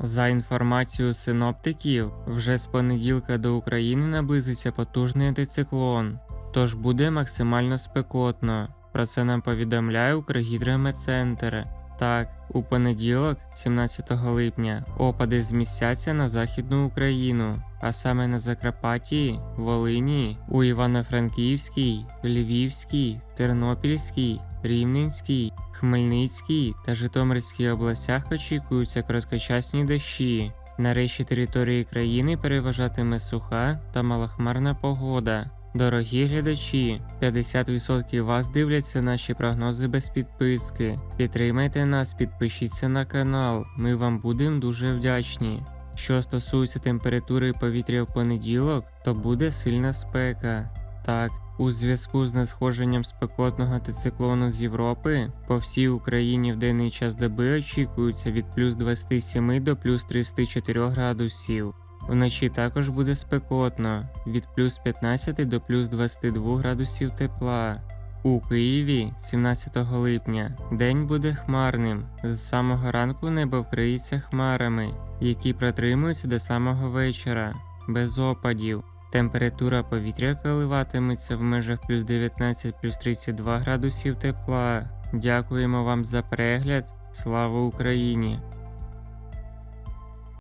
За інформацією синоптиків, вже з понеділка до України наблизиться потужний антициклон, тож буде максимально спекотно. Про це нам повідомляє Укргідрометцентр. Так, у понеділок, 17 липня, опади змістяться на Західну Україну, а саме на Закарпатті, Волині, у Івано-Франківській, Львівській, Тернопільській, Рівненській, Хмельницькій та Житомирській областях очікуються короткочасні дощі. На решті території країни переважатиме суха та малохмарна погода. Дорогі глядачі, 50% вас дивляться наші прогнози без підписки. Підтримайте нас, підпишіться на канал, ми вам будемо дуже вдячні. Що стосується температури повітря в понеділок, то буде сильна спека. Так, у зв'язку з надходженням спекотного антициклону з Європи по всій Україні в денний час доби очікується від плюс 27 до плюс 34 градусів. Вночі також буде спекотно від плюс 15 до плюс 22 градусів тепла. У Києві 17 липня день буде хмарним. З самого ранку небо вкриється хмарами, які протримуються до самого вечора, без опадів. Температура повітря коливатиметься в межах плюс 19 плюс 32 градусів тепла. Дякуємо вам за перегляд. Слава Україні!